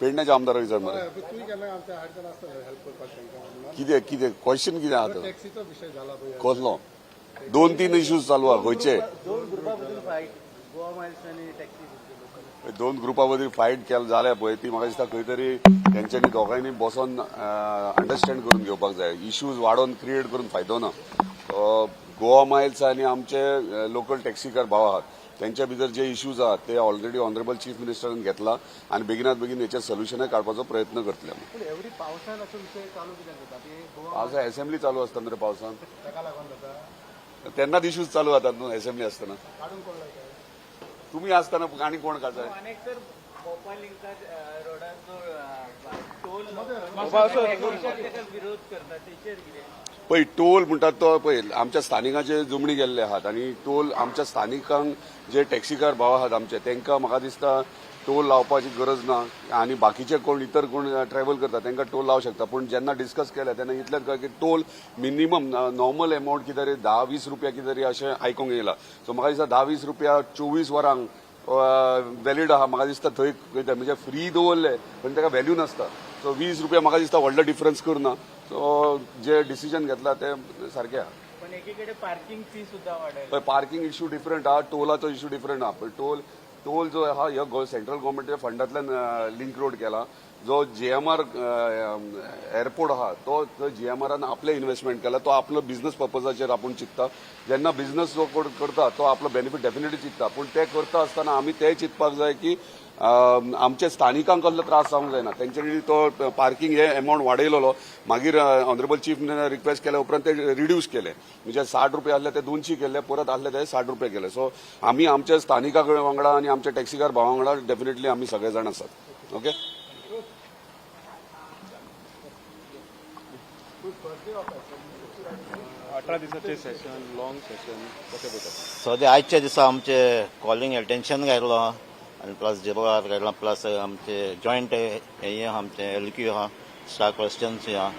पेडण्याच्या आमदाराक विचार मरे कितें कितें क्वेश्चन कितें आहा तो टॅक्सीचो विशय जाला पळय कसलो? दोन तीन इश्यूज चालू आहा खंयचे दोन ग्रुपा मधील फाईट गोवा माइल्स आणि टॅक्सी लोकल दोन ग्रुपा मदीं फायट केल जाल्या पळय ती म्हाका दिसता खंय तरी तेंच्यांनी दोगांयनी बसोन अंडरस्टँड करून घेवपाक जाय. इश्यूज वाडोवन क्रिएट करून फायदो ना. गोवा मायल्स आनी आमचे लोकल टॅक्सीकार भाव आहात. त्यांच्या भितर जे इश्यूज आहात ते ऑलरेडी ऑनरेबल चीफ मिनिस्टरान घेतला आणि बेगिनात बेगीन हेचे सोल्युशनय काडपाचो प्रयत्न करतले आज असेंब्ली चालू असताना रे पावसान तेन्नाच इश्यूज चालू जातात न्हू असेंब्ली असताना. तुम्ही असताना आनी कोण काजाय ताका विरोध करता पळय टोल म्हणटात तो पळय आमच्या स्थानिकांचे जमणी गेल्ले आहात आणि टोल आमच्या स्थानिकांक जे टॅक्सीकार भाव आहात आमचे तांकां म्हाका दिसता टोल लावपाची गरज ना आणि बाकीचे कोण इतर कोण ट्रॅव्हल करता तांकां टोल लावंक शकता. पूण जेन्ना डिस्कस केलें तेन्ना इतलेंच कळ्ळें की टोल मिनिमम नॉर्मल एमावंट कितें तरी धा वीस रुपया कितें तरी अशें आयकूंक येयला सो म्हाका दिसता धा वीस रुपया चोवीस वरांक वॅलीड आहा. म्हाका दिसता थंय म्हणजे फ्री दवरले पण ताका व्हॅल्यू नासता. सो वीस रुपया म्हाका दिसता व्हडलो डिफरन्स करना सो जे डिसिजन घेतला ते सारकें आहा. पण एकीकडे पार्किंग फी सुद्धा पण पार्किंग इश्यू डिफरंट हा टोलाचो इश्यू डिफरंट हा. पण टोल टोल जो हा ह्यो सेंट्रल गव्हर्मेंटच्या फंडातल्यान लिंक रोड केला. जो जीएमआर एअरपोर्ट आहा तो जीएमआरान आपले इन्व्हेस्टमेंट केला. तो आपलो बिझनेस पर्पजाचेर आपूण चिंतता जेन्ना बिझनेस जो करता तो आपलो बेनिफीट डेफिनेटली चिंतता पूण ते करता आसतना आमी तें चिंतपाक जाय की आमच्या स्थानिकांक कसलो त्रास जावंक जायना तेंच्यानी तो पार्किंग हे अमावंट वाडयलेलो मागीर ऑनरेबल चीफ रिक्वेस्ट केल्या उपरांत ते रिड्यूस केले. म्हणजे साठ रुपये आसले ते दोनशी केले परत आसले ते साठ रुपये केले. सो आमी आमच्या स्थानिका वांगडा आणि आमच्या टॅक्सीकार भावा वांगडा डेफिनेटली आमी सगळे जाण आसात ओके अठरा दिसाचे सेशन लॉंग सेशन कशें पळयता सद्या आजच्या दिसा आमचे कॉलिंग एटेन्शन घायलो. आनी प्लस झिरो आर प्लस आमचे जॉयंट हे आमचे एल क्यू आहा स्टार क्वेश्चन्स आहा.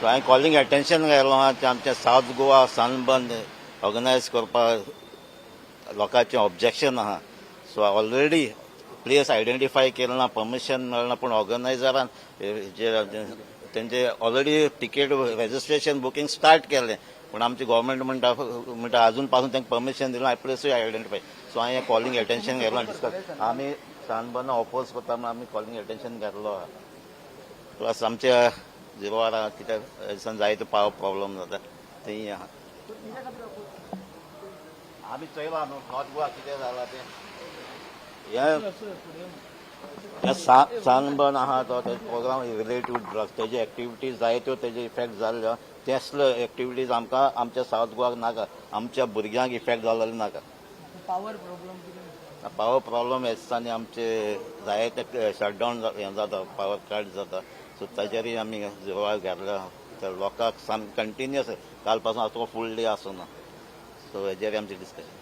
सो हांवें कॉलिंग एटेन्शन घायलो आहा ते आमचे सावथ गोवा सनबंद ऑर्गनायज करपाक लोकांचें ऑब्जेक्शन आहा सो ऑलरेडी प्लेस आयडेंटिफाय केलं ना परमिशन मेळना पूण ऑर्गनायझरान जे तेंचे already ticket registration booking start केले. पूण आमची गोवोरमेंट म्हणटा म्हणटा अजून पासून तांकां परमिशन दिलं हांवें प्लेसूय आयडेंटिफाय सो हांवें कॉलिंग एटेंशन घातलो डिस्कस आमी सानबंद ऑपोज करता म्हणून आमी कॉलिंग एटेंशन घेतलो. आहा प्लस आमच्या झिरो आर कित्याक दिसान जायतो पावर प्रॉब्लम जाता थंय आहा आमी चयला न्हू नॉर्थ गोवा कितें जाला तें. हें सानबर्न आहा तो प्रोग्राम रिलेटीव ड्रग्स तेजे एक्टिविटीज जायत्यो तेजे इफेक्ट जाल्ल्यो तेसल्यो एक्टिविटीज आमकां आमच्या सावथ गोवाक नाका. आमच्या भुरग्यांक इफेक्ट जाल्लो नाका. पावर प्रॉब्लेम पावर प्रॉब्लम हे दिसांनी आमचे जायते शटडावन हें जाता पावर कट जाता. सो ताजेरय आमी जिवार घातल्या तर लोकांक साम कंटिन्युअस काल पासून आतां फूल डे आसूना सो हेजेर आमचें डिस्कशन